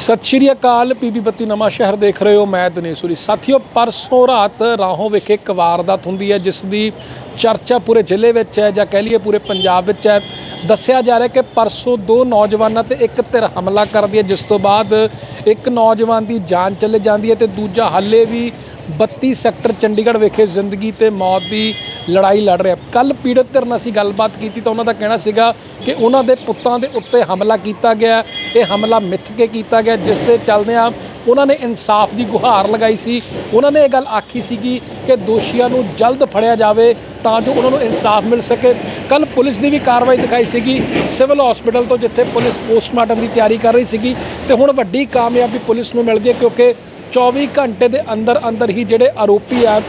ਸਤਿ ਸ਼੍ਰੀ ਅਕਾਲ ਪੀਬੀ ਬੱਤੀ ਨਵਾਂ ਸ਼ਹਿਰ ਦੇਖ ਰਹੇ ਹੋ। ਮੈਂ ਦਿਨੇਸ਼ੂਰੀ ਸਾਥੀਓ, ਪਰਸੋਂ ਰਾਤ ਰਾਹੋਂ ਵਿਖੇ ਇੱਕ ਵਾਰਦਾਤ ਹੁੰਦੀ ਹੈ, ਜਿਸ ਦੀ ਚਰਚਾ ਪੂਰੇ ਜ਼ਿਲ੍ਹੇ ਵਿੱਚ ਹੈ ਜਾਂ ਕਹਿ ਲਈਏ ਪੂਰੇ ਪੰਜਾਬ ਵਿੱਚ ਹੈ। ਦੱਸਿਆ ਜਾ ਰਿਹਾ ਕਿ ਪਰਸੋਂ ਦੋ ਨੌਜਵਾਨਾਂ ਤੇ ਇੱਕ ਧਿਰ ਹਮਲਾ ਕਰਦੀ ਹੈ, ਜਿਸ ਤੋਂ ਬਾਅਦ ਇੱਕ ਨੌਜਵਾਨ ਦੀ ਜਾਨ ਚਲੇ ਜਾਂਦੀ ਹੈ ਤੇ ਦੂਜਾ ਹੱਲੇ ਵੀ 32 ਸੈਕਟਰ ਚੰਡੀਗੜ੍ਹ ਵਿਖੇ ਜ਼ਿੰਦਗੀ ਤੇ ਮੌਤ ਦੀ ਲੜਾਈ ਲੜ ਰਿਹਾ। ਕੱਲ ਪੀੜਤ ਧਿਰ ਨਾਲ ਅਸੀਂ ਗੱਲਬਾਤ ਕੀਤੀ ਤਾਂ ਉਹਨਾਂ ਦਾ ਕਹਿਣਾ ਸੀਗਾ ਕਿ ਉਹਨਾਂ ਦੇ ਪੁੱਤਾਂ ਦੇ ਉੱਤੇ ਹਮਲਾ ਕੀਤਾ ਗਿਆ। ਇਹ ਹਮਲਾ ਮਿੱਥ ਕੇ ਕੀਤਾ ਗਿਆ, ਜਿਸ ਦੇ ਚੱਲਦਿਆਂ ਉਹਨਾਂ ਨੇ ਇਨਸਾਫ ਦੀ ਗੁਹਾਰ ਲਗਾਈ ਸੀ। ਉਹਨਾਂ ਨੇ ਇਹ ਗੱਲ ਆਖੀ ਸੀਗੀ ਕਿ ਦੋਸ਼ੀਆਂ ਨੂੰ ਜਲਦ ਫੜਿਆ ਜਾਵੇ ਤਾਂ ਜੋ ਉਹਨਾਂ ਨੂੰ ਇਨਸਾਫ ਮਿਲ ਸਕੇ। ਕੱਲ ਪੁਲਿਸ ਦੀ ਵੀ ਕਾਰਵਾਈ ਦਿਖਾਈ ਸੀਗੀ। ਸਿਵਲ ਹਸਪੀਟਲ ਤੋਂ ਜਿੱਥੇ ਪੁਲਿਸ ਪੋਸਟਮਾਰਟਮ ਦੀ ਤਿਆਰੀ ਕਰ ਰਹੀ ਸੀਗੀ ਤੇ ਹੁਣ ਵੱਡੀ ਕਾਮਯਾਬੀ ਪੁਲਿਸ ਨੂੰ ਮਿਲਦੀ ਹੈ ਕਿਉਂਕਿ 24 ਘੰਟੇ ਦੇ ਅੰਦਰ ਅੰਦਰ ਹੀ ਜਿਹੜੇ ਆਰੋਪੀ ਆ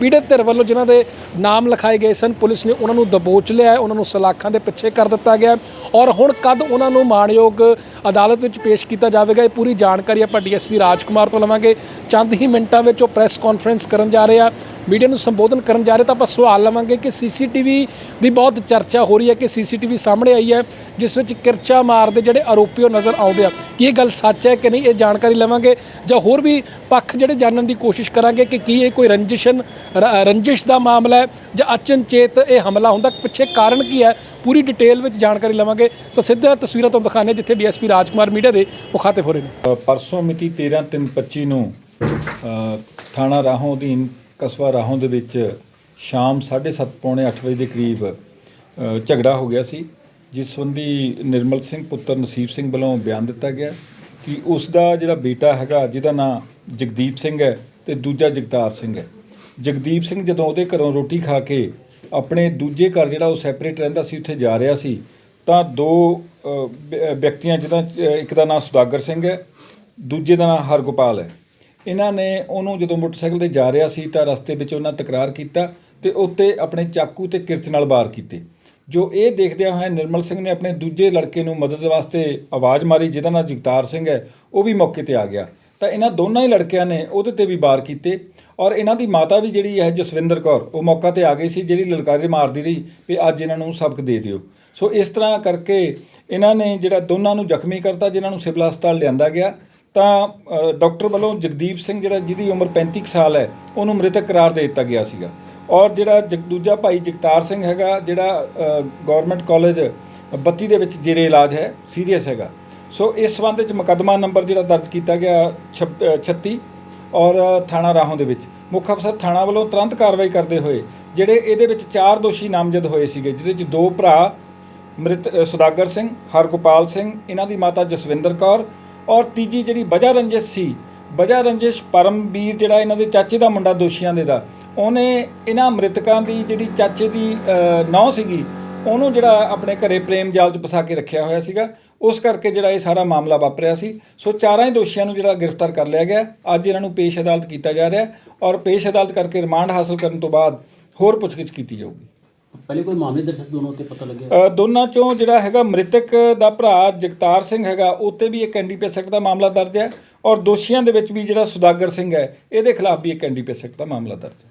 ਪੀੜਤ ਧਿਰ ਵੱਲੋਂ ਜਿਨ੍ਹਾਂ ਦੇ ਨਾਮ ਲਿਖਾਏ ਗਏ ਸਨ, ਪੁਲਿਸ ਨੇ ਉਹਨਾਂ ਨੂੰ ਦਬੋਚ ਲਿਆ ਉਹਨਾਂ ਨੂੰ ਸਲਾਖਾਂ ਦੇ ਪਿੱਛੇ ਕਰ ਦਿੱਤਾ ਗਿਆ ਔਰ ਹੁਣ ਕਦ ਉਹਨਾਂ ਨੂੰ ਮਾਣਯੋਗ ਅਦਾਲਤ ਵਿੱਚ ਪੇਸ਼ ਕੀਤਾ ਜਾਵੇਗਾ, ਇਹ ਪੂਰੀ ਜਾਣਕਾਰੀ ਆਪਾਂ ਡੀਐਸਪੀ ਰਾਜਕੁਮਾਰ ਤੋਂ ਲਵਾਂਗੇ। ਚੰਦ ਹੀ ਮਿੰਟਾਂ ਵਿੱਚ ਉਹ ਪ੍ਰੈਸ ਕਾਨਫਰੰਸ ਕਰਨ ਜਾ ਰਹੇ ਆ। ਮੀਡੀਆ ਨੂੰ ਸੰਬੋਧਨ ਕਰਨ ਜਾ ਰਹੇ ਤਾਂ ਆਪਾਂ ਸਵਾਲ ਲਵਾਂਗੇ ਕਿ ਸੀਸੀਟੀਵੀ ਦੀ ਬਹੁਤ ਚਰਚਾ ਹੋ ਰਹੀ ਹੈ ਕਿ ਸੀਸੀਟੀਵੀ ਸਾਹਮਣੇ ਆਈ ਹੈ, ਜਿਸ ਵਿੱਚ ਕਿਰਚਾ ਮਾਰਦੇ ਜਿਹੜੇ ਆਰੋਪੀ ਉਹ ਨਜ਼ਰ ਆਉਂਦੇ ਆ। ਕੀ ਇਹ ਗੱਲ ਸੱਚ ਹੈ ਕਿ ਨਹੀਂ, ਇਹ ਜਾਣਕਾਰੀ ਲਵਾਂਗੇ ਜਾਂ ਹੋਰ ਵੀ ਪੱਖ ਜਿਹੜੇ ਜਾਣਨ ਦੀ ਕੋਸ਼ਿਸ਼ ਕਰਾਂਗੇ ਕਿ ਕੀ ਇਹ ਕੋਈ ਰੰਜਿਸ਼ਨ, ਰ- ਰੰਜਿਸ਼ ਦਾ ਮਾਮਲਾ ਹੈ ਜਾਂ ਅਚਨਚੇਤ ਇਹ ਹਮਲਾ ਹੁੰਦਾ, ਪਿੱਛੇ ਕਾਰਨ ਕੀ ਹੈ, ਪੂਰੀ ਡਿਟੇਲ ਵਿੱਚ ਜਾਣਕਾਰੀ ਲਵਾਂਗੇ। ਸੋ ਸਿੱਧਾ ਤਸਵੀਰਾਂ ਤੋਂ ਦਿਖਾਣੇ ਜਿੱਥੇ ਡੀਐਸਪੀ ਰਾਜਕੁਮਾਰ ਮੀਡੀਆ ਦੇ ਮੁਖਾਤਿਬ ਹੋ ਰਹੇ ਨੇ। ਪਰਸੋਂ ਮਿਤੀ 13/3/25 ਨੂੰ ਥਾਣਾ ਰਾਹੋਂ ਅਧੀਨ ਕਸਬਾ ਰਾਹੋਂ ਦੇ ਵਿੱਚ ਸ਼ਾਮ 7:30 ਪੌਣੇ 8 ਵਜੇ ਦੇ ਕਰੀਬ ਝਗੜਾ ਹੋ ਗਿਆ ਸੀ ਜਿਸ ਸੰਬੰਧੀ ਨਿਰਮਲ ਸਿੰਘ ਪੁੱਤਰ ਨਸੀਬ ਸਿੰਘ ਵੱਲੋਂ ਬਿਆਨ ਦਿੱਤਾ ਗਿਆ ਕਿ ਉਸ ਦਾ ਜਿਹੜਾ ਬੇਟਾ ਹੈਗਾ ਜਿਹਦਾ ਨਾਂ ਜਗਦੀਪ ਸਿੰਘ ਹੈ ਤੇ ਦੂਜਾ ਜਗਤਾਰ ਸਿੰਘ ਹੈ। ਜਗਦੀਪ ਸਿੰਘ ਜਦੋਂ ਉਹਦੇ ਘਰੋਂ ਰੋਟੀ ਖਾ ਕੇ ਆਪਣੇ ਦੂਜੇ ਘਰ ਜਿਹੜਾ ਉਹ ਸੈਪਰੇਟ ਰਹਿੰਦਾ ਸੀ ਉੱਥੇ ਜਾ ਰਿਹਾ ਸੀ ਤਾਂ ਦੋ ਅ, ਵਿ- ਵਿਅਕਤੀਆਂ ਜਿਹਦਾ ਇੱਕ ਦਾ ਨਾਮ ਸੁਦਾਗਰ ਸਿੰਘ ਹੈ ਦੂਜੇ ਦਾ ਨਾਮ ਹਰਗੋਪਾਲ ਹੈ। ਇਹਨਾਂ ਨੇ ਉਹਨੂੰ ਜਦੋਂ ਮੋਟਰਸਾਈਕਲ ਤੇ ਜਾ ਰਿਹਾ ਸੀ ਤਾਂ ਰਸਤੇ ਵਿੱਚ ਉਹਨਾਂ ਤਕਰਾਰ ਕੀਤਾ ਤੇ ਉੱਤੇ ਆਪਣੇ ਚਾਕੂ ਤੇ ਕਿਰਚ ਨਾਲ ਵਾਰ ਕੀਤੇ। ਜੋ ਇਹ ਦੇਖਦਿਆਂ ਹੋਇਆ ਨਿਰਮਲ ਸਿੰਘ ਨੇ ਆਪਣੇ ਦੂਜੇ ਲੜਕੇ ਨੂੰ ਮਦਦ ਵਾਸਤੇ ਆਵਾਜ਼ ਮਾਰੀ, ਜਿਹਦਾ ਨਾਮ ਜਗਤਾਰ ਸਿੰਘ ਹੈ, ਉਹ ਵੀ ਮੌਕੇ ਤੇ ਆ ਗਿਆ। ਤਾਂ ਇਹਨਾਂ ਦੋਨਾਂ ਹੀ ਲੜਕਿਆਂ ਨੇ ਉਹਦੇ ਤੇ ਵੀ ਵਾਰ ਕੀਤੇ ਔਰ ਇਹਨਾਂ ਦੀ ਮਾਤਾ ਵੀ ਜਿਹੜੀ ਹੈ ਜਸਵਿੰਦਰ ਕੌਰ, ਉਹ ਮੌਕਾ ਤੇ ਆ ਗਈ ਸੀ, ਜਿਹੜੀ ਲਲਕਾਰੇ ਮਾਰਦੀ ਰਹੀ ਵੀ ਅੱਜ ਇਹਨਾਂ ਨੂੰ ਸਬਕ ਦੇ ਦਿਓ। ਸੋ ਇਸ ਤਰ੍ਹਾਂ ਕਰਕੇ ਇਹਨਾਂ ਨੇ ਜਿਹੜਾ ਦੋਨਾਂ ਨੂੰ ਜ਼ਖਮੀ ਕਰਤਾ, ਜਿਨ੍ਹਾਂ ਨੂੰ ਸਿਵਲ ਹਸਪਤਾਲ ਲਿਆਂਦਾ ਗਿਆ ਤਾਂ ਅ, ਡਾਕਟਰ ਵੱਲੋਂ ਜਗਦੀਪ ਸਿੰਘ ਜਿਹੜਾ ਜਿਹਦੀ ਉਮਰ 35 ਕੁ ਸਾਲ ਹੈ ਉਹਨੂੰ ਮ੍ਰਿਤਕ ਕਰਾਰ ਦੇ ਦਿੱਤਾ ਗਿਆ ਸੀਗਾ। ਔਰ ਜਿਹੜਾ ਜਗ- ਦੂਜਾ ਭਾਈ ਜਗਤਾਰ ਸਿੰਘ ਹੈਗਾ ਜਿਹੜਾ ਗਵਰਨਮੈਂਟ ਕਾਲਜ 32 ਦੇ ਵਿੱਚ ਜੇਰੇ ਇਲਾਜ ਹੈ ਸੀਰੀਅਸ ਹੈਗਾ। ਸੋ ਇਸ ਸੰਬੰਧ ਵਿੱਚ ਮੁਕੱਦਮਾ ਨੰਬਰ ਜਿਹੜਾ ਦਰਜ ਕੀਤਾ ਗਿਆ ਛਪ- 36 ਔਰ ਥਾਣਾ ਰਾਹੋਂ ਦੇ ਵਿੱਚ। ਮੁੱਖ ਅਫਸਰ ਥਾਣਾ ਵੱਲੋਂ ਤੁਰੰਤ ਕਾਰਵਾਈ ਕਰਦੇ ਹੋਏ ਜਿਹੜੇ ਇਹਦੇ ਵਿੱਚ ਚਾਰ ਦੋਸ਼ੀ ਨਾਮਜ਼ਦ ਹੋਏ ਸੀਗੇ ਜਿਹਦੇ ਵਿੱਚ ਦੋ ਭਰਾ ਮ੍ਰਿਤ ਸੁਦਾਗਰ ਸਿੰਘ ਹਰਗੋਪਾਲ ਸਿੰਘ ਇਹਨਾਂ ਦੀ ਮਾਤਾ ਜਸਵਿੰਦਰ ਕੌਰ ਔਰ ਤੀਜੀ ਜਿਹੜੀ ਵਜਾ ਰੰਜਿਸ਼ ਸੀ ਵਜਾ ਰੰਜਿਸ਼ ਪਰਮਵੀਰ ਜਿਹੜਾ ਇਹਨਾਂ ਦੇ ਚਾਚੇ ਦਾ ਮੁੰਡਾ ਦੋਸ਼ੀਆਂ ਦੇ ਦਾ, ਉਹਨੇ ਇਹਨਾਂ ਮ੍ਰਿਤਕਾਂ ਦੀ ਜਿਹੜੀ ਚਾਚੇ ਦੀ ਨੌ ਸੀਗੀ, ਉਹਨੂੰ ਜਿਹੜਾ ਆਪਣੇ ਘਰੇ ਪ੍ਰੇਮ ਜਾਲ 'ਚ ਫਸਾ ਕੇ ਰੱਖਿਆ ਹੋਇਆ ਸੀਗਾ, ਉਸ ਕਰਕੇ ਜਿਹੜਾ ਇਹ ਸਾਰਾ ਮਾਮਲਾ ਵਾਪਰਿਆ ਸੀ। ਸੋ ਚਾਰਾਂ ਹੀ ਦੋਸ਼ੀਆਂ ਨੂੰ ਜਿਹੜਾ ਗ੍ਰਿਫਤਾਰ ਕਰ ਲਿਆ ਗਿਆ। ਅੱਜ ਇਹਨਾਂ ਨੂੰ ਪੇਸ਼ ਅਦਾਲਤ ਕੀਤਾ ਜਾ ਰਿਹਾ ਔਰ ਪੇਸ਼ ਅਦਾਲਤ ਕਰਕੇ ਰਿਮਾਂਡ ਹਾਸਲ ਕਰਨ ਤੋਂ ਬਾਅਦ ਹੋਰ ਪੁੱਛਗਿੱਛ ਕੀਤੀ ਜਾਊਗੀ। ਪਹਿਲੇ ਕੋਈ ਮਾਮਲੇ ਦਰਜ ਦੋਨੋਂ ਤੇ ਪਤਾ ਲੱਗਿਆ? ਦੋਨਾਂ ਚੋਂ ਜਿਹੜਾ ਹੈਗਾ ਮ੍ਰਿਤਕ ਦਾ ਭਰਾ ਜਗਤਾਰ ਸਿੰਘ ਹੈਗਾ ਉੱਤੇ ਵੀ ਇੱਕ ਐਨਡੀਪੀਐਸ ਐਕਟ ਦਾ ਮਾਮਲਾ ਦਰਜ ਹੈ ਔਰ ਦੋਸ਼ੀਆਂ ਦੇ ਵਿੱਚ ਵੀ ਜਿਹੜਾ ਸੁਦਾਗਰ ਸਿੰਘ ਹੈ ਇਹਦੇ ਖਿਲਾਫ ਵੀ ਇੱਕ ਐਨਡੀਪੀਐਸ ਐਕਟ ਦਾ ਮਾਮਲਾ ਦਰਜ ਹੈ।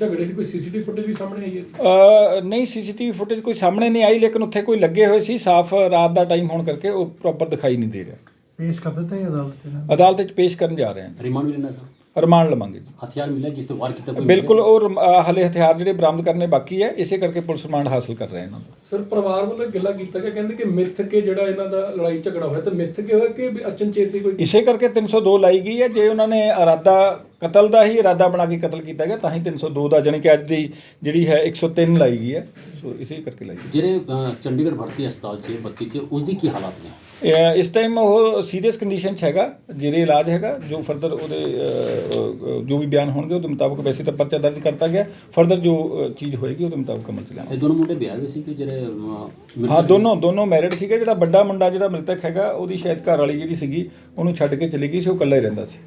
ਝਗੜੇ ਦੀ ਕੋਈ ਸੀਸੀਟੀਵੀ ਫੁਟੇਜ ਵੀ ਸਾਹਮਣੇ ਆਈ ਹੈ ਨਹੀਂ ਸੀਸੀਟੀਵੀ ਫੁਟੇਜ ਕੋਈ ਸਾਹਮਣੇ ਨਹੀਂ ਆਈ ਲੇਕਿਨ ਉੱਥੇ ਕੋਈ ਲੱਗੇ ਹੋਏ ਸੀ ਸਾਫ਼ ਰਾਤ ਦਾ ਟਾਈਮ ਹੋਣ ਕਰਕੇ ਉਹ ਪ੍ਰੋਪਰ ਦਿਖਾਈ ਨਹੀਂ ਦੇ ਰਿਹਾ। ਪੇਸ਼ ਕਰ ਦਿੱਤਾ ਹੈ ਅਦਾਲਤ 'ਚ? ਅਦਾਲਤ ਵਿੱਚ ਪੇਸ਼ ਕਰਨ ਜਾ ਰਹੇ ਹਾਂ। ਰਿਮਾਂਡ ਵੀ ਲੈਣਾ ਸਰ। ਰਿਮਾਂਡ ਲਵਾਂਗੇ ਜੀ। ਹਥਿਆਰ ਮਿਲਿਆ ਜਿਸ ਤੇ ਵਾਰ ਕੀਤਾ ਕੋਈ ਬਿਲਕੁਲ ਉਹ ਰਮ- ਅ, ਹਲੇ ਹਥਿਆਰ ਜਿਹੜੇ ਬਰਾਮਦ ਕਰਨੇ ਬਾਕੀ ਹੈ ਇਸੇ ਕਰਕੇ ਪੁਲਿਸ ਰਿਮਾਂਡ ਹਾਸਲ ਕਰ ਰਹੇ ਇਹਨਾਂ ਦਾ ਸਰ ਪਰਿਵਾਰ ਵੱਲੋਂ ਗੱਲਾਂ ਕੀਤਾ ਗਿਆ ਕਹਿੰਦੇ ਕਿ ਮਿੱਥ ਕੇ ਜਿਹੜਾ ਇਹਨਾਂ ਦਾ ਲੜਾਈ ਝਗੜਾ ਹੋਇਆ ਤੇ ਮਿੱਥ ਕੇ ਹੋਇਆ ਕਿ ਵੀ ਅਚਨਚੇਤ ਕੋਈ ਇਸੇ ਕਰਕੇ 302 ਲਾਈ ਗਈ ਹੈ ਜੇ ਉਹਨਾਂ ਨੇ ਇਰਾਦਾ ਕਤਲ ਦਾ ਹੀ ਇਰਾਦਾ ਬਣਾ ਕੇ ਕਤਲ ਕੀਤਾ ਗਿਆ ਤਾਂ ਹੀ 302 ਦਾ ਜਾਣੀ ਕਿ ਅੱਜ ਦੀ ਜਿਹੜੀ ਹੈ 103 ਲਾਈ ਗਈ ਹੈ। ਸੋ ਇਸੇ ਕਰਕੇ ਲਾਈ ਗਈ। ਜਿਹੜੇ ਅ, ਚੰਡੀਗੜ੍ਹ ਭਰਤੀ ਹਸਪਤਾਲ 'ਚ 32 'ਚ ਉਸ ਦੀ ਕੀ ਹਾਲਾਤ ਨੇ? ਇਸ ਟਾਈਮ ਉਹ ਸੀਰੀਅਸ ਕੰਡੀਸ਼ਨ 'ਚ ਹੈਗਾ ਜਿਹੜੇ ਇਲਾਜ ਹੈਗਾ ਜੋ ਫਰਦਰ ਉਹਦੇ ਜੋ ਵੀ ਬਿਆਨ ਹੋਣਗੇ ਉਹਦੇ ਮੁਤਾਬਕ ਵੈਸੇ ਤਾਂ ਪਰਚਾ ਦਰਜ ਕਰਤਾ ਗਿਆ। ਫਰਦਰ ਜੋ ਚੀਜ਼ ਹੋਏਗੀ ਉਹਦੇ ਮੁਤਾਬਕ ਅਮਲ ਚ ਲਿਆਵਾਂਗੇ। ਇਹ ਦੋਨੋਂ ਮੁੰਡੇ ਵਿਆਹ ਹੋਏ ਸੀ ਕਿ ਜਿਹੜੇ ਹਾਂ? ਦੋਨੋਂ ਦੋਨੋਂ ਮੈਰਿਡ ਸੀਗੇ। ਜਿਹੜਾ ਵੱਡਾ ਮੁੰਡਾ ਜਿਹੜਾ ਮ੍ਰਿਤਕ ਹੈਗਾ ਉਹਦੀ ਸ਼ਾਇਦ ਘਰ ਵਾਲੀ ਜਿਹੜੀ ਸੀਗੀ ਉਹਨੂੰ ਛੱਡ ਕੇ ਚਲੀ ਗਈ ਸੀ ਉਹ ਇਕੱਲਾ ਹੀ ਰਹਿੰਦਾ ਸੀ।